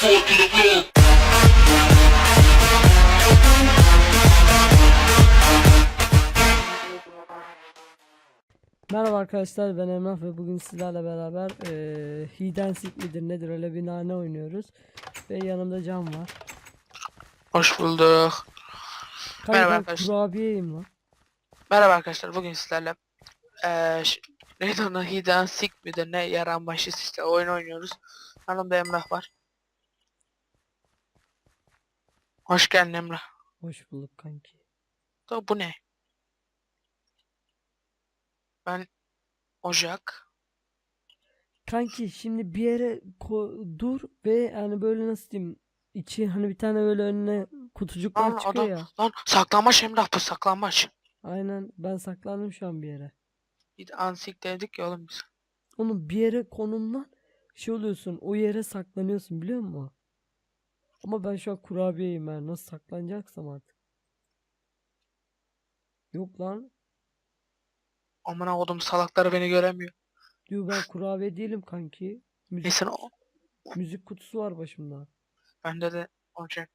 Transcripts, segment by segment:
fall to the floor. Merhaba arkadaşlar ben Emrah ve bugün sizlerle beraber eee Hide and Seek midir nedir öyle bir nane oynuyoruz. Ve yanımda Can var. Hoş bulduk. Kanka Merhaba arkadaşlar. kurabiyeyim lan. Merhaba arkadaşlar. Bugün sizlerle ş- neydi onun Hidden Sik midir ne yaran başı işte oyun oynuyoruz. Yanımda Emrah var. Hoş geldin Emrah. Hoş bulduk kanki. Da bu ne? Ben Ocak. Kanki şimdi bir yere dur ve yani böyle nasıl diyeyim içi hani bir tane böyle önüne kutucuklar Lan çıkıyor adam ya. lan saklanmaç Emrah bu saklanmaç. Aynen ben saklandım şu an bir yere. Hidden Sik dedik ya oğlum biz. Onun bir yere konumdan şey oluyorsun o yere saklanıyorsun biliyor musun? Ama ben şu an kurabiyeyim yani nasıl saklanacaksam artık. Yok lan. Amına kodum salakları beni göremiyor. Diyor ben kurabiye değilim kanki. Müzik, Neyse o. müzik kutusu var başımda. Bende de Ocak.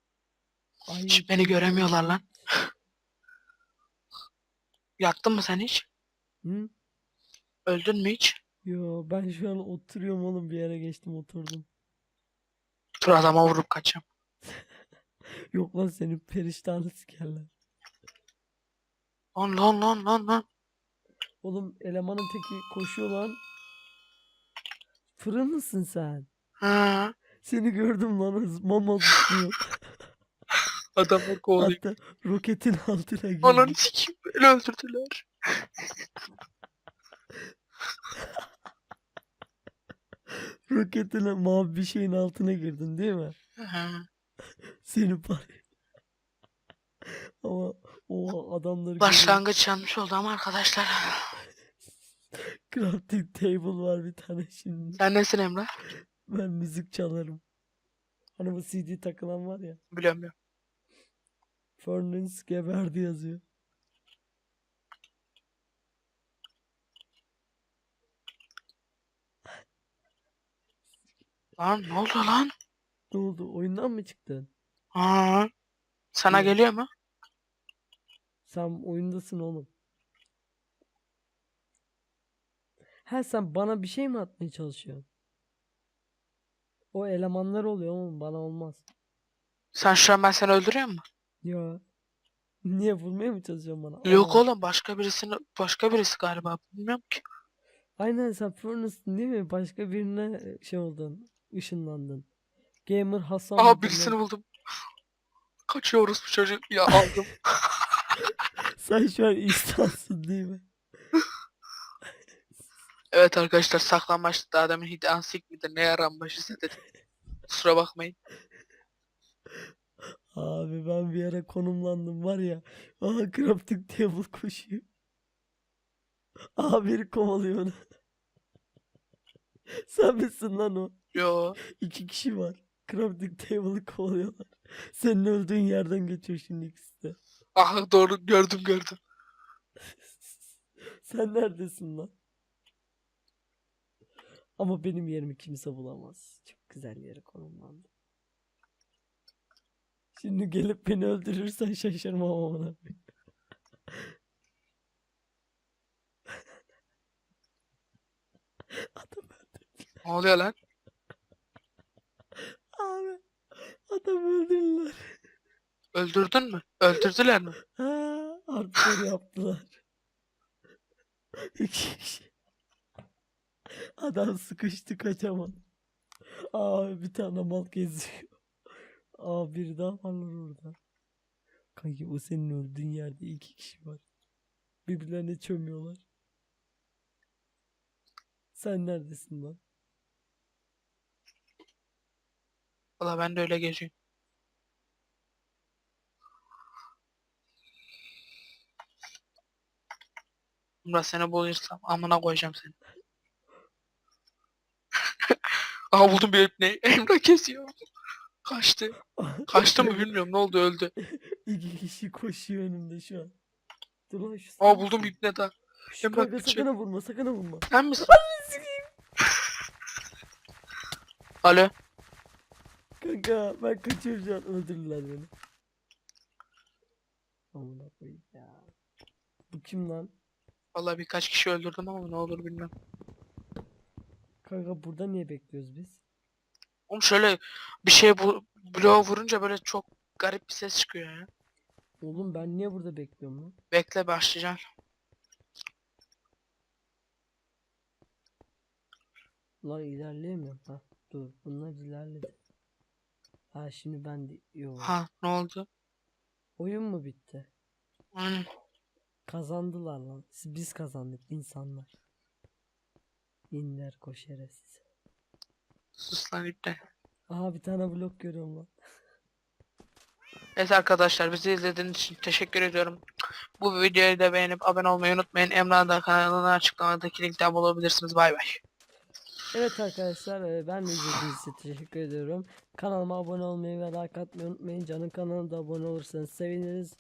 Ay, Hiç beni göremiyorlar lan. Yattın mı sen hiç? Hı? Öldün mü hiç? Yo ben şu an oturuyorum oğlum bir yere geçtim oturdum. Dur adama vurup kaçacağım. Yok lan senin perişanı sikerler. Lan lan lan lan lan. Oğlum elemanın teki koşuyor lan. Fırın mısın sen? Ha, Seni gördüm lan mama tutuyor. adamı kovalıyor. Hatta roketin altına girdi. Ananı sikeyim beni öldürdüler. Roketin mavi bir şeyin altına girdin değil mi? Ha, Seni par. Ama o adamları. Başlangıç yanlış oldu ama arkadaşlar. Crafting table var bir tane şimdi. Sen nesin Emrah? Ben müzik çalarım. Hani bu CD takılan var ya. Biliyorum biliyorum. Furnace geberdi yazıyor. Lan ne oldu lan? Ne oldu? Oyundan mı çıktın? Ha, sana Ne? geliyor mu? Sen oyundasın oğlum. Ha sen bana bir şey mi atmaya çalışıyorsun? O elemanlar oluyor oğlum bana olmaz. Sen şu an ben seni öldürüyor mu? Ya. Niye vurmaya mı çalışıyorsun bana? Yok Aa, oğlum başka birisini başka birisi galiba bilmiyorum ki. Aynen sen Furnace'ın değil mi? Başka birine şey oldun. ışınlandın. Gamer Hasan mıdır ne? birisini buldum. Kaçıyoruz bu çocuk ya aldım. Sen şu an insansın değil mi? evet arkadaşlar saklanmaçta adamın hidden sik midir ne yaran başı dedim. Kusura bakmayın. Abi ben bir yere konumlandım var ya. Aha crafting table koşuyor. Aha biri kovalıyor onu. Sen misin lan o? Yo. İki kişi var. Crafting table'ı kovalıyorlar. Senin öldüğün yerden geçiyor şimdi ikisi de. Aha doğru gördüm gördüm. Sen neredesin lan? Ama benim yerimi kimse bulamaz. Çok güzel yere konumlandım. Şimdi gelip beni öldürürsen şaşırmam koyayım. Adam öldürdü. Ne oluyor lan? Abi. Adam öldürdüler. Öldürdün mü? Öldürdüler mi? Ha, hardcore yaptılar. İki kişi. Adam sıkıştı kaçamadı. Abi bir tane mal geziyor. Aa bir daha varlar orada. Kanki o senin öldüğün yerde iki kişi var. Birbirlerine çömüyorlar. Sen neredesin lan? Valla ben de öyle geziyorum. Murat seni bulursam amına koyacağım seni. Aha buldum bir ipneyi. Emrah kesiyor. Kaçtı. Kaçtı mı bilmiyorum ne oldu öldü. İki kişi koşuyor önümde şu an. Dur lan şu Aa buldum ipne daha. Şu Emrah kanka sakın ha vurma sakın ha vurma. Sen misin? Alo. Kanka ben kaçıyorum şu an öldürdüler beni. Amına koyayım ya. Bu kim lan? Vallahi birkaç kişi öldürdüm ama ne olur bilmem. Kanka burada niye bekliyoruz biz? Oğlum şöyle bir şey bu bloğa vurunca böyle çok garip bir ses çıkıyor ya. Oğlum ben niye burada bekliyorum lan? Bekle başlayacaksın. Lan ilerleyemiyorum. Ha dur bunlar ilerledi. Ha şimdi ben de... Yo. Ha ne oldu? Oyun mu bitti? Aynen. Kazandılar lan. Biz kazandık insanlar. İnler koşeresiz. Sus lan iptal. Aha bir tane blok görüyorum lan. Evet arkadaşlar bizi izlediğiniz için teşekkür ediyorum. Bu videoyu da beğenip abone olmayı unutmayın. Emrah da kanalına açıklamadaki linkten bulabilirsiniz. Bay bay. Evet arkadaşlar e, ben izlediğiniz için teşekkür ediyorum. Kanalıma abone olmayı ve like atmayı unutmayın. Canın kanalına da abone olursanız seviniriz.